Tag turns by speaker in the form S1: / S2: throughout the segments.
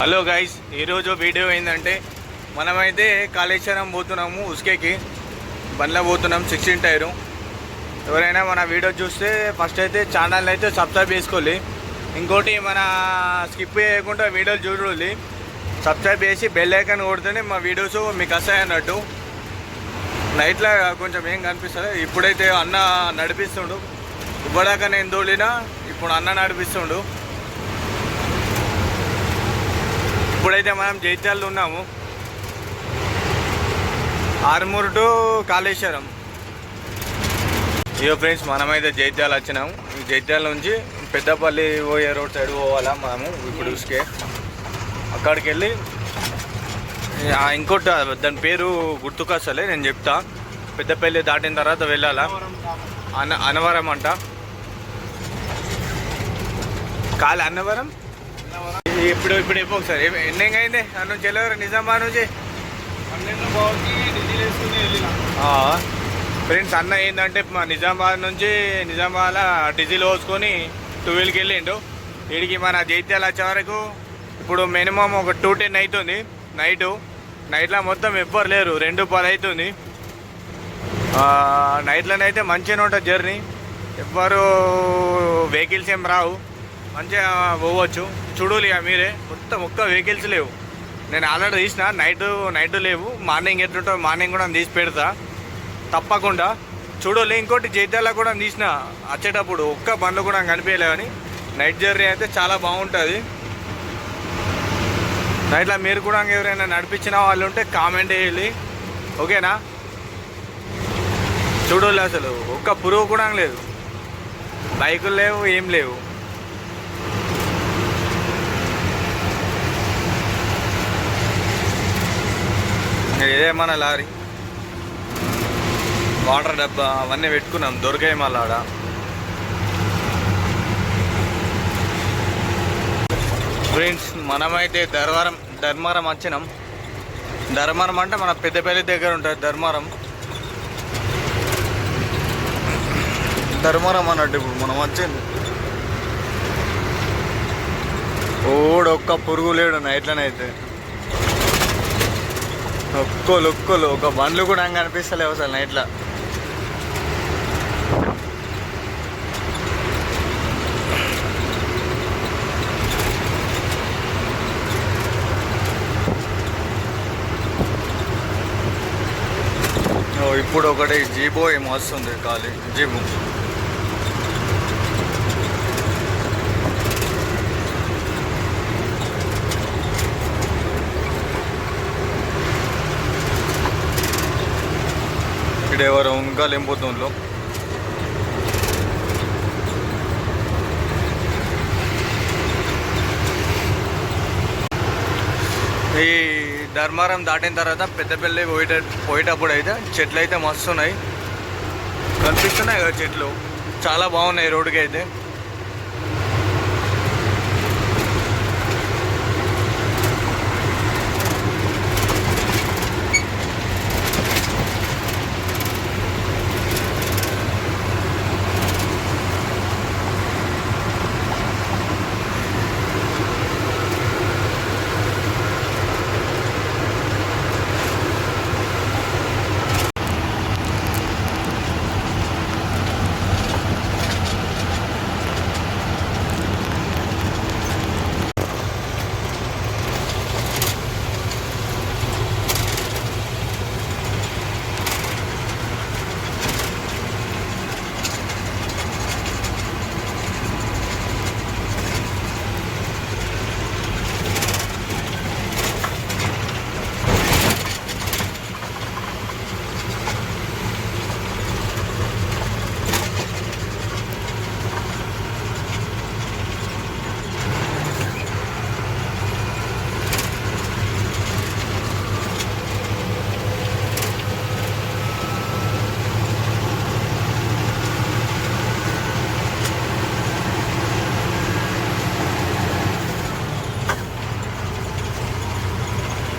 S1: Hello guys ఈరోజు video ఏంటంటే మనమైతే కాళేశ్వరం పోతున్నాము ఉస్కేకి. బండ్లో పోతున్నాం సిక్స్టీన్ టైరు ఎవరైనా మన వీడియో చూస్తే ఫస్ట్ అయితే ఛానల్ అయితే సబ్స్క్రైబ్ చేసుకోవాలి. ఇంకోటి మన స్కిప్ చేయకుండా వీడియోలు చూడాలి. సబ్స్క్రైబ్ చేసి బెల్ ఐకాన్ కొడితేనే మా వీడియోస్ మీకు వస్తాయి అన్నట్టు. నైట్లో కొంచెం ఏం కనిపిస్తుంది ఇప్పుడైతే అన్న నడిపిస్తుండు. ఇప్పటిదాకా నేను తోలినా ఇప్పుడు అన్న నడిపిస్తుండు. ఇప్పుడైతే మనం జైత్యాల్లో ఉన్నాము. ఆర్మూర్ టు కాళేశ్వరం. ఇక ఫ్రెండ్స్ మనమైతే జైత్యాలు వచ్చినాము. జైత్యాల నుంచి పెద్దపల్లి పోయే రోడ్ సైడ్ పోవాలా మనము ఇప్పుడు చూసుకే అక్కడికి వెళ్ళి ఇంకోటి దాని పేరు గుర్తుకొస్తలే నేను చెప్తా. పెద్దపల్లి దాటిన తర్వాత వెళ్ళాలా? అన అనవరం అంట. కాలి అన్నవరం? ఇప్పుడు ఇప్పుడు చెప్పు ఒకసారి. ఎన్ని అయింది అన్న నుంచి? వెళ్ళారు నిజామాబాద్ నుంచి ఫ్రెండ్స్ అన్న ఏంటంటే మా నిజామాబాద్ నుంచి నిజామాబాద్ డీజిల్ పోసుకొని ట్వెల్వ్కి వెళ్ళిండు. వీడికి మన జైత్యాల వచ్చే వరకు ఇప్పుడు మినిమం ఒక టూ టెన్ అవుతుంది నైటు. నైట్లో మొత్తం ఎవ్వరు లేరు. రెండు పది అవుతుంది నైట్లోనైతే మంచిగానే ఉంటుంది జర్నీ. ఎవ్వరు వెహికల్స్ ఏం రావు. మంచిగా పోవచ్చు. చూడాలి ఇక మీరే. మొత్తం ఒక్క వెహికల్స్ లేవు. నేను ఆల్రెడీ తీసిన. నైట్ నైట్ లేవు. మార్నింగ్ ఎట్లుంటో మార్నింగ్ కూడా తీసి పెడతా. తప్పకుండా. చూడాలి ఇంకోటి జైత్యాల కూడా తీసిన. వచ్చేటప్పుడు ఒక్క బండ్లు కూడా కనిపించలేవని కానీ నైట్ జర్నీ అయితే చాలా బాగుంటుంది. నైట్లో మీరు కూడా ఎవరైనా నడిపించిన వాళ్ళు ఉంటే కామెంట్ చేయాలి ఓకేనా? చూడాలి అసలు ఒక్క పురుగు కూడా లేదు. బైకులు లేవు ఏం లేవు. ఇదే మన లారీ. వాటర్ డబ్బా అవన్నీ పెట్టుకున్నాం. దొరికాయి మళ్ళీ ఆడ. ఫ్రెండ్స్ మనమైతే ధర్మారం ధర్మారం వచ్చినాం. ధర్మారం అంటే మన పెద్దపల్లి దగ్గర ఉంటుంది ధర్మారం. ధర్మారం అన్నట్టు ఇప్పుడు మనం వచ్చింది ఓడొక్క ఒక్క పురుగు లేడు నైట్లనైతే. ఒక్కలు ఒక్కలు. ఒక బండ్లు కూడా అంగ అనిపిస్తలేవు అసలు నైట్లో. ఇప్పుడు ఒకటి జీబో ఏమో వస్తుంది ఖాళీ. జీబు ఇక్కడ ఎవరు ఇంకా లేకపోతుండ్రు ఈ ధర్మారం దాటిన తర్వాత పెద్దపల్లి పోయేట పోయేటప్పుడు అయితే చెట్లు అయితే మస్తున్నాయి కనిపిస్తున్నాయి కదా చెట్లు. చాలా బాగున్నాయి రోడ్డుకి అయితే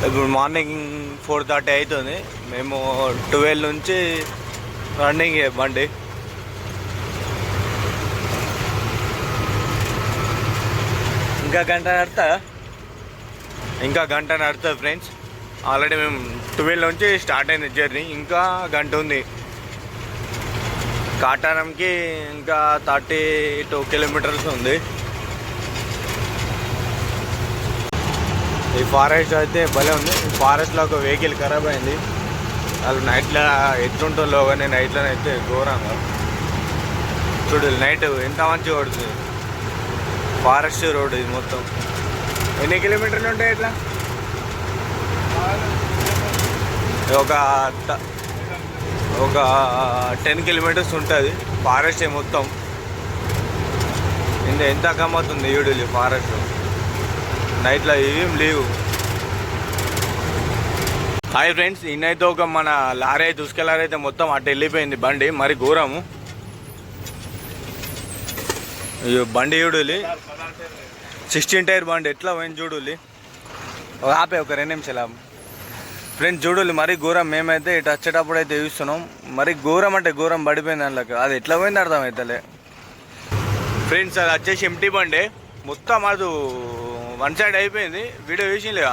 S1: ఇప్పుడు మార్నింగ్ ఫోర్ థర్టీ అవుతుంది మేము ట్వెల్వ్ నుంచి రన్నింగ్ బండి. ఇంకా గంట నడతా ఇంకా గంట నడుస్తుంది ఫ్రెండ్స్. ఆల్రెడీ మేము ట్వెల్వ్ నుంచి స్టార్ట్ అయింది జర్నీ. ఇంకా గంట ఉంది. కాటారంకి ఇంకా థర్టీ టూ కిలోమీటర్స్ ఉంది. ఈ ఫారెస్ట్ అయితే భలే ఉంది. ఈ ఫారెస్ట్లో ఒక వెహికల్ ఖరాబ్ అయింది. వాళ్ళు నైట్లో ఎట్లుంటుందో కానీ నైట్లో అయితే ఘోరంగా. చూడు నైట్ ఎంత మంచిగా పడుతుంది. ఫారెస్ట్ రోడ్ ఇది మొత్తం. ఎన్ని కిలోమీటర్లు ఉంటాయి ఇట్లా? ఒక ఒక టెన్ కిలోమీటర్స్ ఉంటుంది. ఫారెస్ట్ మొత్తం. ఇంత ఎంత గమ్మతుంది ఈడులు ఫారెస్ట్ నైట్లో ఏం లేవు. హాయ్ ఫ్రెండ్స్ ఇన్నైతే ఒక మన లారీ అయితే ఉసుక లారీ అయితే మొత్తం అటు వెళ్ళిపోయింది బండి మరి ఘోరము. బండి చూడులి. సిక్స్టీన్ టైర్ బండి ఎట్లా పోయింది చూడులి. ఒక ఆపే ఒక రెండు నిమిషాలు ఫ్రెండ్స్ చూడులి మరి ఘోరం మేమైతే ఇటు వచ్చేటప్పుడు అయితే చూస్తున్నాం. మరి ఘోరం అంటే ఘోరం పడిపోయింది అందులోకి. అది ఎట్లా పోయింది అర్థం అవుతలే ఫ్రెండ్స్ అది వచ్చేసి ఎంటీ బండి. మొత్తం అది వన్ సైడ్ అయిపోయింది. వీడియో వేసిందిగా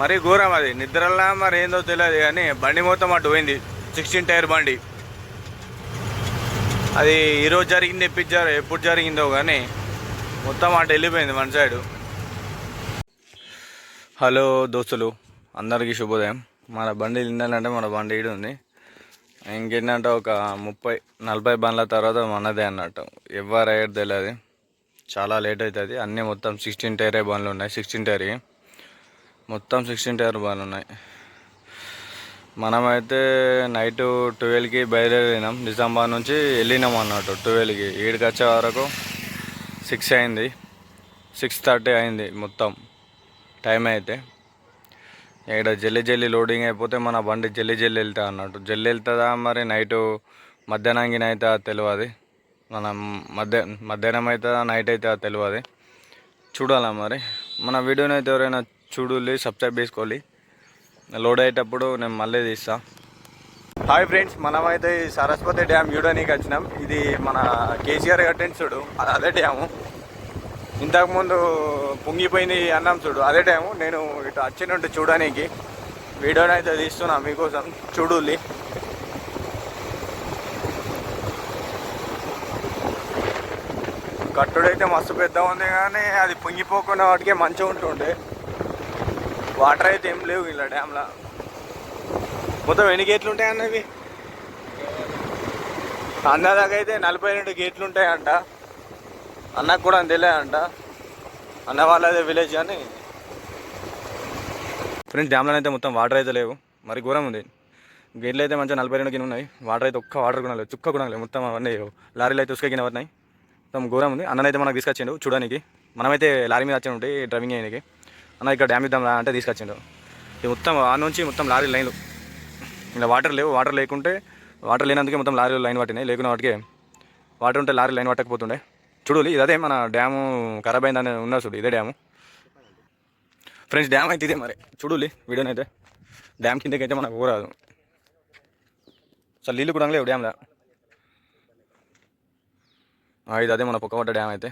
S1: మరి ఘోరం అది. నిద్రలా మరి ఏందో తెలియదు కానీ బండి మొత్తం అటు పోయింది. సిక్స్టీన్ టైర్ బండి. అది ఈరోజు జరిగింది ఎప్పించారు ఎప్పుడు జరిగిందో కానీ మొత్తం అటు వెళ్ళిపోయింది వన్ సైడ్. హలో దోస్తులు అందరికీ శుభోదయం. మన బండి నిండాలంటే మన బండి ఈడు ఉంది. ఇంకేంటంటే ఒక ముప్పై నలభై బండ్ల తర్వాత మనదే అన్నట్టు. ఎవరు అయ్యేది తెలియదు. చాలా లేట్ అవుతుంది. అన్నీ మొత్తం సిక్స్టీన్ టైర్ బండ్లు ఉన్నాయి. సిక్స్టీన్ టైర్ మొత్తం సిక్స్టీన్ టైర్ బండ్లు ఉన్నాయి. మనమైతే నైట్ ట్వెల్వ్కి బయలుదేరినాం. నిజామాబాద్ నుంచి వెళ్ళినాం అన్నట్టు ట్వెల్వ్కి ఏడుకి వచ్చే వరకు సిక్స్ అయింది. సిక్స్ థర్టీ అయింది మొత్తం. టైం అయితే. ఇక్కడ జల్లి జల్లి లోడింగ్ అయిపోతే మన బండి జల్లి జల్లి వెళ్తా అన్నట్టు. జల్లి వెళ్తుందా మరి నైట్ మధ్యాహ్నంకి అయితే తెలియదు మనం మధ్య మధ్యాహ్నం అవుతుందా నైట్ అవుతుందా తెలియదు చూడాలా మరి? మన వీడియోని అయితే ఎవరైనా చూడాలి సబ్స్క్రైబ్ చేసుకోవాలి లోడ్ అయ్యేటప్పుడు నేను మళ్ళీ తీస్తా. హాయ్ ఫ్రెండ్స్ మనమైతే సరస్వతి డ్యామ్ చూడడానికి వచ్చినాం. ఇది మన కేసీఆర్ కట్టిన చూడు అది అదే డ్యాము. ఇంతకుముందు పొంగిపోయింది అన్నాం చూడు అదే డ్యాము. నేను ఇటు వచ్చినట్టు చూడడానికి. వీడియోని అయితే తీస్తున్నా మీకోసం చూడులి. కట్టుడైతే మస్తు పెద్ద ఉంది కానీ అది పొంగిపోకుండా వాటికే మంచిగా ఉంటుండే. వాటర్ అయితే ఏం లేవు ఇలా డ్యామ్లో మొత్తం ఎన్ని గేట్లు ఉంటాయి అన్నవి అన్నదాకా అయితే నలభై రెండు గేట్లు ఉంటాయంట. అన్నకు కూడా తెలియదంట అన్న వాళ్ళదే విలేజ్ అని. ఫ్రెండ్స్ డ్యామ్లో అయితే మొత్తం వాటర్ అయితే లేవు. మరి ఘోరం ఉంది. గేట్లు అయితే మంచిగా నలభై రెండు కింద ఉన్నాయి. వాటర్ అయితే ఒక్క వాటర్ కూడా లేదు చుక్క కూడా లేదు మొత్తం అవన్నీ లారీలు అయితే ఉసుక కింద పడినాయి మొత్తం ఘోరం ఉంది. అన్ననైతే మనకు తీసుకొచ్చిండు చూడడానికి. మనమైతే లారీ మీద వచ్చి ఉంటే డ్రైవింగ్ అయ్యానికి అన్న ఇక్కడ డ్యామ్ ఇద్దాం రా అంటే తీసుకొచ్చిండు. ఇది మొత్తం ఆ నుంచి మొత్తం లారీ లైన్లు. ఇలా వాటర్ లేవు. వాటర్ లేకుంటే వాటర్ లేనందుకే మొత్తం లారీలు లైన్ పట్టినాయి. లేకున్న వాటికి వాటర్ ఉంటే లారీ లైన్ పట్టకపోతుండే. చూడాలి ఇదే మన డ్యాము ఖరాబ్ అయిందని ఉన్నారు చూడు ఇదే డ్యాము. ఫ్రెండ్స్ డ్యామ్ అయితే ఇదే మరి. చూడాలి వీడియోనైతే. అయితే డ్యామ్ కిందకి అయితే మనకు ఊరాదు. అసలు నీళ్ళు కూడా లేవు డ్యామ్లో. ఇది అదే మన పొక్కపడ్డ డ్యామ్ అయితే.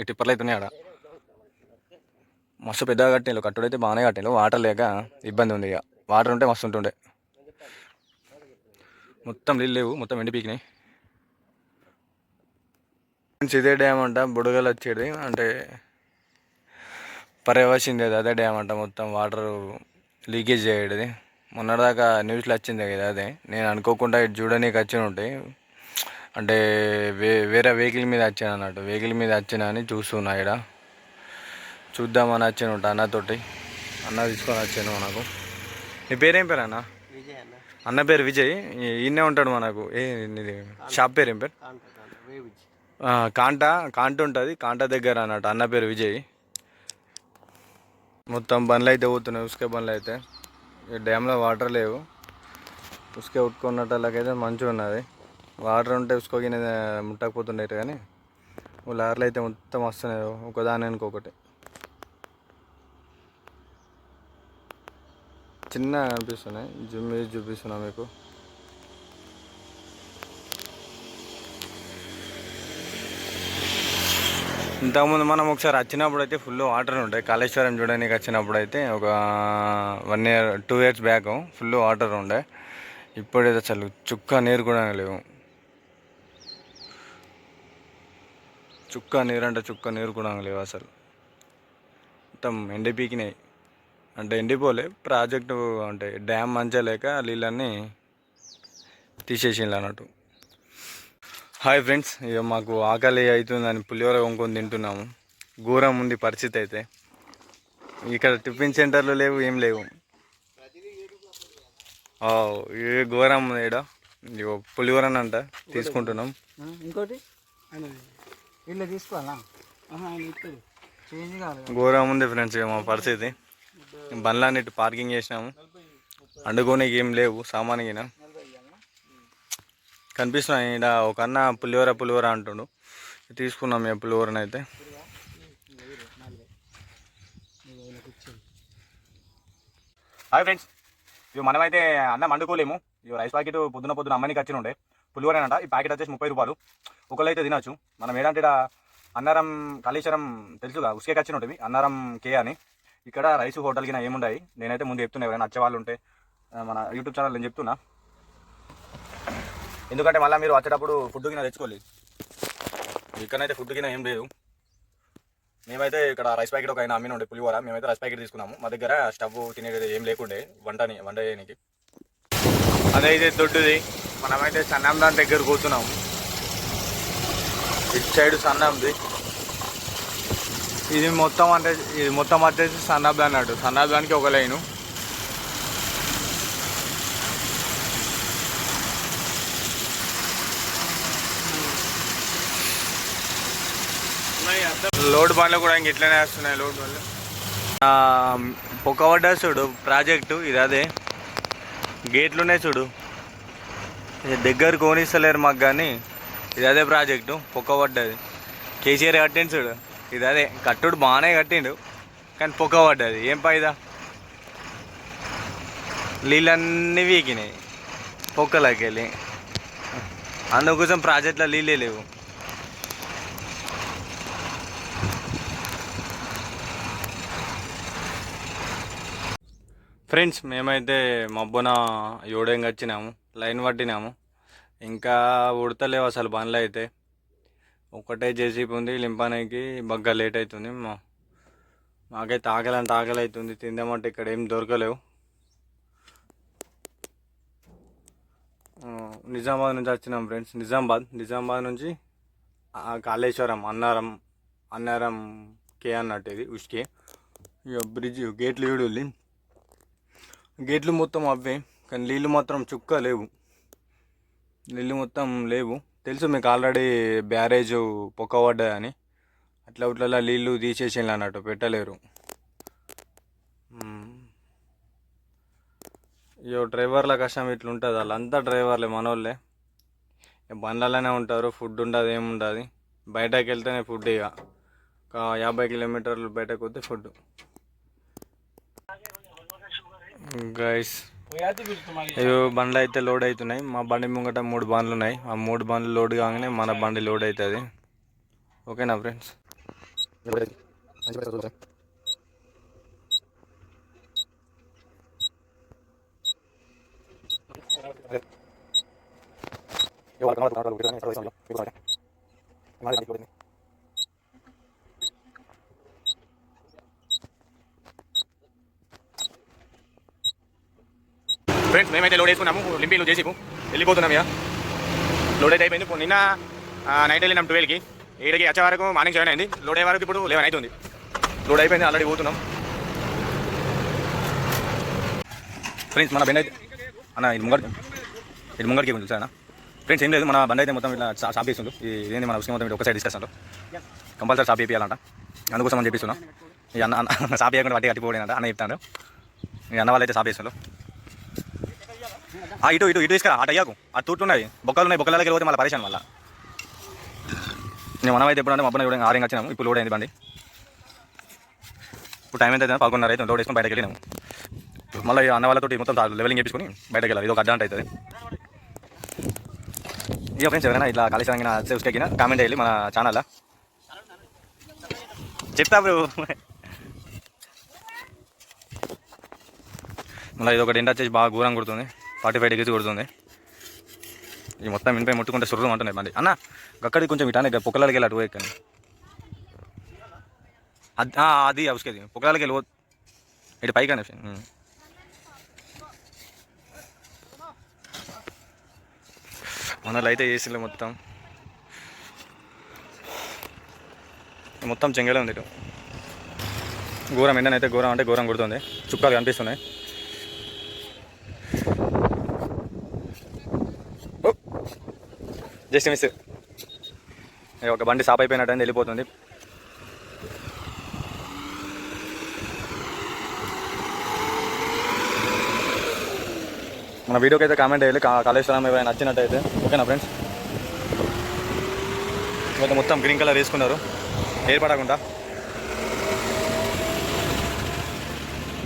S1: ఈ టిప్పర్లు అయితే ఉన్నాయి ఆడ. మస్తు పెద్దగా కట్టిండు కట్టుడైతే బాగానే కట్టిండ్రు వాటర్ లేక ఇబ్బంది ఉంది ఇక. వాటర్ ఉంటే మస్తు ఉంటుండే. మొత్తం నీళ్ళు లేవు మొత్తం ఎండిపీకినాయి ఇదే డ్యామ్ అంట బుడగలు వచ్చేది అంటే పర్యవసింది అదే డ్యామ్ అంట మొత్తం. వాటర్ లీకేజ్ చేయడది మొన్నటిదాకా న్యూస్లో వచ్చింది కదా అదే. నేను అనుకోకుండా ఇటు చూడడానికి వచ్చి ఉంటాయి అంటే వే వేరే వెహికల్ మీద వచ్చాను అన్నట్టు. వెహికల్ మీద వచ్చిన అని చూస్తున్నా ఇక్కడ. చూద్దామని వచ్చాను అన్నతోటి. అన్న తీసుకొని వచ్చాను మనకు. నీ పేరేం పేరు అన్న?
S2: అన్న.
S1: పేరు విజయ్. ఈయనే ఉంటాడు మనకు. ఏ షాప్ పేరు ఏం పేరు?
S2: కాంట కాంట.
S1: ఉంటుంది. కాంట దగ్గర అన్నట్టు. అన్న పేరు విజయ్. మొత్తం బండ్లు అయితే పోతున్నాయి. ఉసుకే బండ్లు అయితే. ఈ డ్యామ్లో వాటర్ లేవు. ఉసుకే ఉట్టుకున్నట్టయితే మంచిగా ఉన్నది. వాటర్ ఉంటే ఉసుకోగిన ముట్టకపోతుండేట కానీ ఓ లారీలు అయితే మొత్తం వస్తున్నాయి. ఒకదాని ఇంకొకటి చిన్న అనిపిస్తున్నాయి. జిమ్ మీద చూపిస్తున్నా మీకు. ఇంతకుముందు మనం ఒకసారి వచ్చినప్పుడు అయితే ఫుల్ వాటర్ ఉంటాయి కాళేశ్వరం చూడడానికి వచ్చినప్పుడు అయితే ఒక one year two years back full water ఉండే. ఇప్పుడైతే అసలు చుక్క నీరు కూడా లేవు. చుక్క నీరు అంటే చుక్క నీరు కూడా లేవు అసలు. మొత్తం ఎండిపీకినాయి అంటే ఎండిపోలే ప్రాజెక్టు అంటే డ్యామ్ మంచిగా లేక నీళ్ళన్నీ తీసేసిండ్రు అన్నట్టు. హాయ్ ఫ్రెండ్స్ ఇక మాకు ఆకలి అవుతుందని పులిహోర కొనుక్కొని తింటున్నాము. ఘోరం ఉంది పరిస్థితి అయితే. ఇక్కడ టిఫిన్ సెంటర్లు లేవు ఏం లేవు. ఏ ఘోరం ఉంది ఇగో పులిహోరనంట తీసుకుంటున్నాం.
S2: ఇంకోటి? వీళ్ళు తీసుకోవాలా? చేంజ్ కావాలి
S1: ఘోరం ఉంది ఫ్రెండ్స్ ఇక మా పరిస్థితి. బండ్లన్నిటి పార్కింగ్ చేసినాము. అండుకోనికి ఏం లేవు సామాన్గిన కనిపిస్తున్నాయి ఇక్కడ ఒక అన్న పులిహోర పులిహోర అంటుండు. తీసుకున్నాం ఇక పులిహోరని అయితే. హాయ్ ఫ్రెండ్స్ ఇవి మనమైతే అన్నం వండుకోలేము ఇవి రైస్ ప్యాకెట్ పొద్దున పొద్దున అమ్మనికి వచ్చిన ఉండే పులిహోరేనంట. ఈ ప్యాకెట్ వచ్చేసి ముప్పై రూపాయలు. ఒకళ్ళు అయితే తినచ్చు. మనం ఏంటంటే అన్నారం కాళేశ్వరం తెలుసుగా? ఉసుకే వచ్చిన ఉంటుంది. అన్నారం కే అని. ఇక్కడ రైస్ హోటల్ కింద ఏముండయి? నేనైతే ముందు చెప్తున్నా ఎవరైనా వచ్చేవాళ్ళు ఉంటే మన యూట్యూబ్ ఛానల్ నేను చెప్తున్నా. ఎందుకంటే మళ్ళీ మీరు వచ్చేటప్పుడు ఫుడ్ కింద తెచ్చుకోలేదు ఇక్కడైతే ఫుడ్ కింద ఏం లేదు. మేమైతే ఇక్కడ రైస్ ప్యాకెట్ ఒక ఆయన అమ్మిన ఉండే పులిహోర. మేమైతే రైస్ ప్యాకెట్ తీసుకున్నాము. మా దగ్గర స్టవ్ తినేది ఏం లేకుండే వంటని వంట చేయడానికి అదైతే దొడ్డుది. మనమైతే సన్నం దాని దగ్గర కూర్చున్నాము ఇటు సైడ్ సన్నంది. ఇది మొత్తం అంటే ఇది మొత్తం వచ్చేసి సన్నబ్ అన్నాడు సన్నబ్ దానికి ఒక లైను. లోడ్ బండ్లు కూడా ఇంక ఇట్లనే వేస్తున్నాయి లోడ్ బండ్లు. పొక్కబడ్డ చూడు ప్రాజెక్టు ఇది అదే. గేట్లు ఉన్నాయి చూడు. దగ్గర కోనిస్తలేరు మాకు కానీ ఇది అదే ప్రాజెక్టు పొక్క పడ్డది. కేసీఆర్ కట్టిండు చూడు ఇది అదే కట్టుడు బాగానే కట్టిండు కానీ పొక్క పడ్డది. ఏం పైదా నీళ్ళన్నీ వీకినాయి పొక్కలోకి వెళ్ళి. అందుకోసం ప్రాజెక్టులో నీళ్ళే లేవు. ఫ్రెండ్స్ మేమైతే మబ్బున యోడేంగా వచ్చినాము లైన్ పట్టినాము. ఇంకా ఉడతలేవు అసలు బండ్లు అయితే. ఒకటే జేసీపీ ఉంది లింపానికి బగ్గా లేట్ అవుతుంది మా మాకైతే ఆకలి అంటే ఆకలి అవుతుంది తిందామంటే ఇక్కడ ఏం దొరకలేవు. నిజామాబాద్ నుంచి వచ్చినాం ఫ్రెండ్స్. నిజామాబాద్ నిజామాబాద్ నుంచి కాళేశ్వరం అన్నారం అన్నారం కే అన్నట్టు ఇది ఉష్కే. ఇక బ్రిడ్జ్ గేట్లు వీడు గేట్లు మొత్తం అవే కానీ నీళ్ళు మాత్రం చుక్క లేవు. నీళ్ళు మొత్తం లేవు. తెలుసు మీకు ఆల్రెడీ బ్యారేజ్ పొక్కబడ్డదని అట్లా ఇట్లా నీళ్ళు తీసేసిండ్రు అన్నట్టు పెట్టలేరు. ఇయో డ్రైవర్ల కష్టం ఇట్లా ఉంటుంది వాళ్ళంతా డ్రైవర్లే మనోళ్ళే. బండ్లలోనే ఉంటారు ఫుడ్ ఉండదు ఏముండదు బయటకు వెళ్తేనే ఫుడ్ ఇక ఒక యాభై కిలోమీటర్లు బయటకు వస్తే ఫుడ్. గైస్. ఇవి బండ్లు అయితే లోడ్ అవుతున్నాయి. మా బండి ముంగట మూడు బండ్లు ఉన్నాయి. ఆ మూడు బండ్లు లోడ్ కాగానే మన బండి లోడ్ అవుతుంది. ఓకేనా ఫ్రెండ్స్? ఫ్రెండ్స్ మేమైతే లోడ్ వేసుకున్నాము. లింపీలు చేసిపు వెళ్ళిపోతున్నాం ఇక. లోడ్ అయితే అయిపోయింది. నిన్న నైట్ వెళ్ళినాం ట్వెల్వ్కి ఏడుకి వచ్చే వరకు మార్నింగ్ సెవెన్ అయింది. లోడ్ అయ్యే వరకు ఇప్పుడు లెవెన్ అవుతుంది. లోడ్ అయిపోయింది. ఆల్రెడీ పోతున్నాం. ఫ్రెండ్స్ మన బండి అయితే అన్న ఇది ముంగడి ఇది ముంగడికి ఉంది అన్న? ఫ్రెండ్స్ ఏం లేదు. మన బండి అయితే మొత్తం ఇట్లా షా- షాప్ ఇదేంది మన విషయం మొత్తం ఇటు ఒకసారి డిస్కషన్లో కంపల్సరీ షాప్ చేయాలంట అందుకోసం అని చెప్పిస్తున్నాం. ఈ అన్న షాప్ చేయకుండా పట్టి కట్టిపోలేనంట అన్న చెప్తాను ఈ అన్న వాళ్ళు అయితే షాప్ చేస్తున్నారు ఇటు ఇటు ఇటు తీసుకురా. అటు అయ్యాకు. అటు తూట్లు ఉన్నాయి. బొక్కలు ఉన్నాయి. బొక్కలకి పోతే మళ్ళీ పరిశాన్ మళ్ళీ. నేను మనం ఎప్పుడు అంటే మబ్బున చూడండి ఆరింగ్ వచ్చినాము. ఇప్పుడు లోడ్ అయింది బండి. ఇప్పుడు టైం ఎంత అయితే పాల్గొన్నారు అయితే లోడ్ వేసుకొని బయటకు వెళ్ళినాము. మళ్ళీ అన్న వాళ్ళతో మొత్తం లెవెలింగ్ చేపించుకొని బయటకు వెళ్ళాలి. ఇది ఒక అడ్డాంట్ అవుతుంది. ఇక ఫ్రెండ్స్ ఎవరైనా ఇట్లా కాళేశ్వరం వచ్చే ఉసుకెక్కిన కామెంట్ చేయాలి మన ఛానల్లో
S3: చెప్తా బ్రో మళ్ళీ ఇది ఒకటి ఎండ వచ్చేసి బాగా ఘోరం కుడుతుంది. ఫార్టీ ఫైవ్ డిగ్రీస్ కొడుతుంది. ఇది మొత్తం ఇంపై ముట్టుకుంటే సుర్రం అంటున్నాయి బండి. అన్న అక్కడికి కొంచెం ఇటానే పొక్కలకి వెళ్ళి అటు ఎక్కండి అది అది అవసరం పొక్కలకి వెళ్ళి ఇటు పైకి అని మనలో అయితే చేసిండే మొత్తం. మొత్తం చెంగలే ఉంది ఇటు. ఘోరం ఎండనైతే ఘోరం అంటే ఘోరం కొడుతుంది. చుక్కలు కనిపిస్తున్నాయి. Just miss. ఒక బండి సాప్ అయిపోయినట్టు వెళ్ళిపోతుంది. మన వీడియోకి అయితే కామెంట్ చేయాలి. కా- కాళేశ్వరం ఏమైనా నచ్చినట్టయితే. ఓకేనా ఫ్రెండ్స్ ఇవైతే మొత్తం గ్రీన్ కలర్ వేసుకున్నారు. ఏర్పడకుండా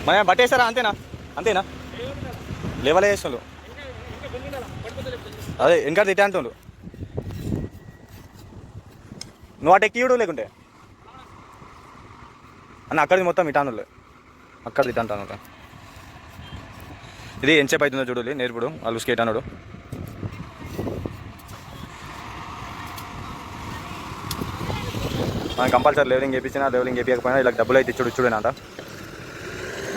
S3: మన బట్టేసారా అంతేనా? అంతేనా? లేవలే వేస్తున్నారు అదే ఇంకా తిట్టే అంటుండు నువ్వు అటు ఎక్కియుడు లేకుంటే? అన్న అక్కడిది మొత్తం ఇటానులే. అక్కడ ఇటాను ఇది ఎంతసేపు అవుతుందో చూడాలి నేర్పుడు. వాళ్ళు స్కేట్ అన్నాడు. మనం కంపల్సరీ లెవెలింగ్ చేయించినా లెవెలింగ్ చేయించకపోయినా ఇలా డబ్బులు అయితే ఇచ్చుడు ఇచ్చుడేనంట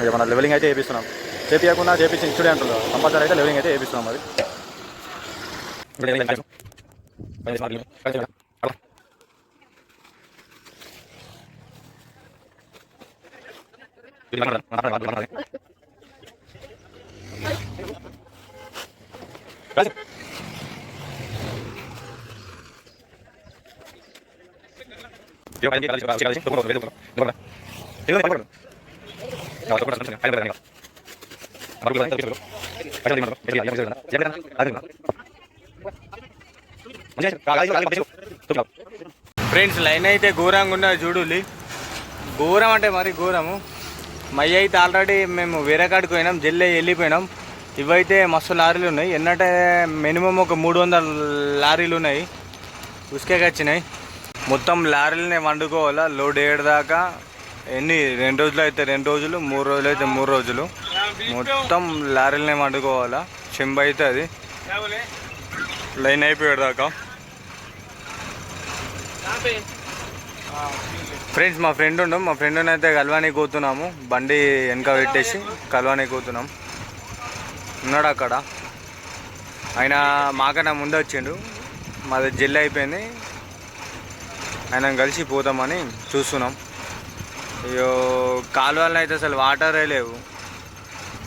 S3: ఇక మన లెవెలింగ్ అయితే చేపిస్తున్నాం. చేపించకుండా చేపించి ఇచ్చుడే అంటున్నారు కంపల్సరీ అయితే లెవెలింగ్ అయితే చేపిస్తున్నాం మరి.
S1: ఫ్రెండ్స్ లైన్ అయితే ఘోరంగా ఉన్నది చూడులి ఘోరం అంటే మరి ఘోరము. మై అయితే ఆల్రెడీ మేము వేరే కాడికి పోయినాం జల్లే వెళ్ళిపోయినాం. ఇవైతే మస్తు లారీలు ఉన్నాయి. ఎన్నటే మినిమం ఒక మూడు వందల లారీలు ఉన్నాయి. ఉసుకేకి వచ్చినాయి మొత్తం లారీలనే వండుకోవాలా? లోడ్ ఏడదాకా? ఎన్ని? రెండు రోజులు అయితే రెండు రోజులు మూడు రోజులు అయితే మూడు రోజులు. మొత్తం లారీలనే వండుకోవాలా? చెంబ అయితే అది. లైన్ అయిపోయేదాకా. ఫ్రెండ్స్ మా ఫ్రెండ్ ఉండం. మా ఫ్రెండ్ అయితే కలవానికి పోతున్నాము బండి వెనక పెట్టేసి కలవానికి పోతున్నాం ఉన్నాడు అక్కడ. ఆయన మాకన్నా ముందే వచ్చిండు. మాది జల్లి అయిపోయింది. ఆయన కలిసి పోతామని చూస్తున్నాం. అయ్యో కాలువల్లో అయితే అసలు వాటరే లేవు.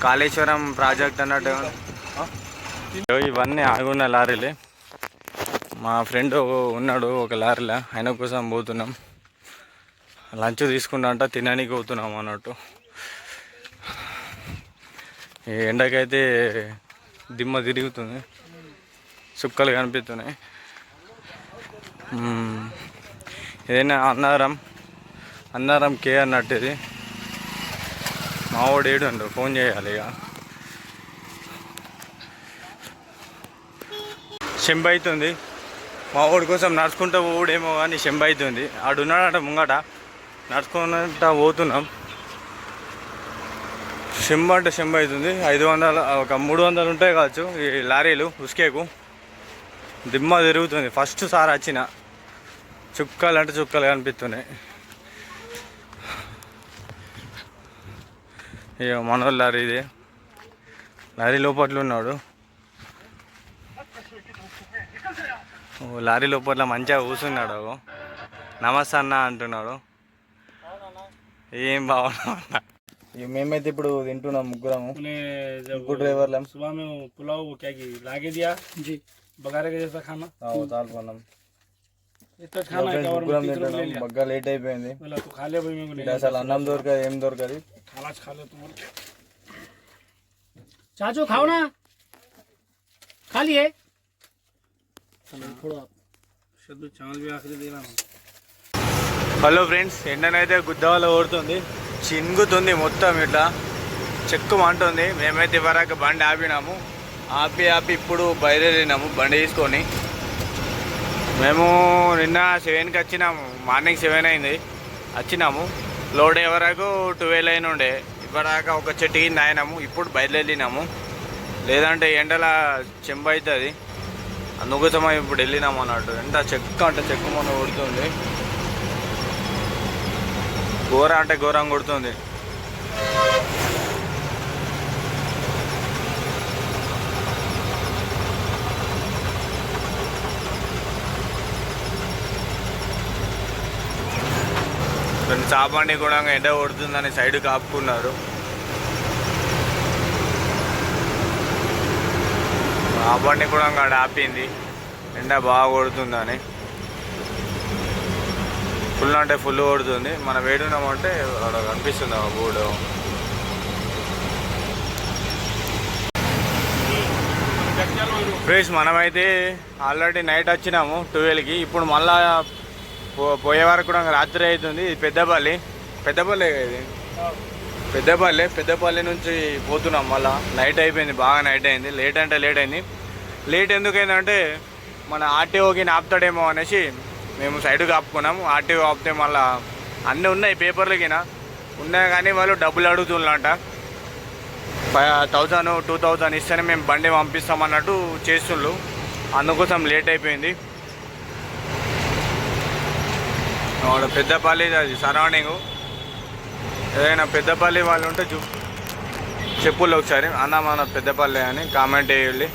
S1: కాళేశ్వరం ప్రాజెక్ట్ అన్నట్టు. ఇవన్నీ ఆగున్న లారీలే. మా ఫ్రెండ్ ఉన్నాడు ఒక లారీలో. ఆయన కోసం పోతున్నాం. లంచ్ తీసుకుంటా అంట తినడానికి పోతున్నాం అన్నట్టు. ఈ ఎండకైతే దిమ్మ తిరుగుతుంది. చుక్కలు కనిపిస్తున్నాయి. ఏదైనా అన్నారం అన్నారం కే అన్నట్టు ఇది మావాడు ఏడు అండు ఫోన్ చేయాలి ఇక. చెంబ మావాడి మా కోసం నడుచుకుంటూ పోవుడేమో కానీ చెంబైతుంది అవుతుంది. ఆడు ముంగట. నడుచుకుంటా పోతున్నాం. చెంబ అంటే చెంబ అవుతుంది. ఐదు వందల ఒక మూడు వందలు ఉంటాయి కావచ్చు ఈ లారీలు ఉసుకేకు. దిమ్మ తిరుగుతుంది. ఫస్ట్ సార్ వచ్చిన. చుక్కలు అంటే చుక్కలు కనిపిస్తున్నాయి. ఇక మనోళ్ళ లారీ ఇది. లారీ లోపట్లో ఉన్నాడు. ఓ లారీ లోపట్ల మంచిగా కూర్చున్నాడు నమస్తే అన్న అంటున్నాడు. ఏం బాగున్నా మేమైతే ఇప్పుడు తింటున్నాం ముగ్గురము
S4: तूने जब
S1: ముగ్గురు డ్రైవర్లం
S4: सुबह में वो पुलाव वो क्या की लाके दिया जी बघारे का जैसा खाना
S1: తాల్పన్నాం
S4: इतना खाना है क्या और
S1: ముగ్గురం
S4: मैं तीस रुपये ले
S1: తింటున్నాం
S4: लिया
S1: బగ్గా లేట్ అయిపోయింది
S4: बोला तू खा ले भाई मेरे को
S1: ఇక్కడ
S4: नहीं
S1: అసలు అన్నం దొరకదు ఏం దొరకదు
S4: खाना खा ले तुम
S5: चाचू खाओ ना खा लिए
S4: थोड़ा शब्द चावल भी आखिरी देना
S1: హలో ఫ్రెండ్స్ ఎండనైతే గుద్దవాలో ఓడుతుంది చింగుతుంది మొత్తం ఇట్లా. చెక్కు అంటుంది మేమైతే వరకు బండి ఆపినాము. ఆపి ఆపి ఇప్పుడు బయలుదేరినాము బండి తీసుకొని. మేము నిన్న సెవెన్కి వచ్చినాము. మార్నింగ్ సెవెన్ అయింది. వచ్చినాము. లోడ్ అయ్యే వరకు ట్వెల్వ్ అయిన ఉండే ఇప్పటిదాకా ఒక చెట్టు కింద అయినాము ఇప్పుడు బయలుదేరినాము. లేదంటే ఎండల చెంబ అవుతుంది. అందుకోసం ఇప్పుడు వెళ్ళినాము అన్నట్టు. ఎంత చెక్క అంటే చెక్క మొన్న కొడుతుంది. ఘోర అంటే ఘోరం కొడుతుంది. కొన్ని చాపండి కూడా ఎండ కొడుతుందని సైడ్ కాపుకున్నారు. చాపండి కూడా ఆడ ఆపింది. ఎండ బాగా కొడుతుందని. ఫుల్ అంటే ఫుల్ కొడుతుంది. మన వేడున్నామంటే అక్కడ కనిపిస్తుంది ఆ బోర్డు. ఫ్రెండ్స్ మనమైతే ఆల్రెడీ నైట్ వచ్చినాము ట్వెల్వ్కి. ఇప్పుడు మళ్ళా పో- పోయే వరకు కూడా రాత్రి అవుతుంది. ఇది పెద్దపల్లి. పెద్దపల్లి ఇది? పెద్దపల్లి. పెద్దపల్లి నుంచి పోతున్నాం మళ్ళా. నైట్ అయిపోయింది బాగా నైట్ అయింది. లేట్ అంటే లేట్ అయింది. లేట్ ఎందుకైందంటే మన ఆర్టీఓకి ఆపుతాడేమో అనేసి మేము సైడ్ కాపుకున్నాము ఆర్టీఓ ఆపితే మళ్ళా అన్నీ ఉన్నాయి పేపర్లకినా ఉన్నాయి కానీ వాళ్ళు డబ్బులు అడుగుతున్నారంట. ఫైవ్ థౌజండ్ టూ థౌజండ్ ఇస్తేనే మేము బండి పంపిస్తామన్నట్టు చేస్తుండ్రు. అందుకోసం లేట్ అయిపోయింది. వాడు పెద్దపల్లి అది సరౌండింగ్. ఏదైనా పెద్దపల్లి వాళ్ళు ఉంటే చూ చెప్పుల్లో ఒకసారి అన్న మన పెద్దపల్లి అని కామెంట్ వేయండి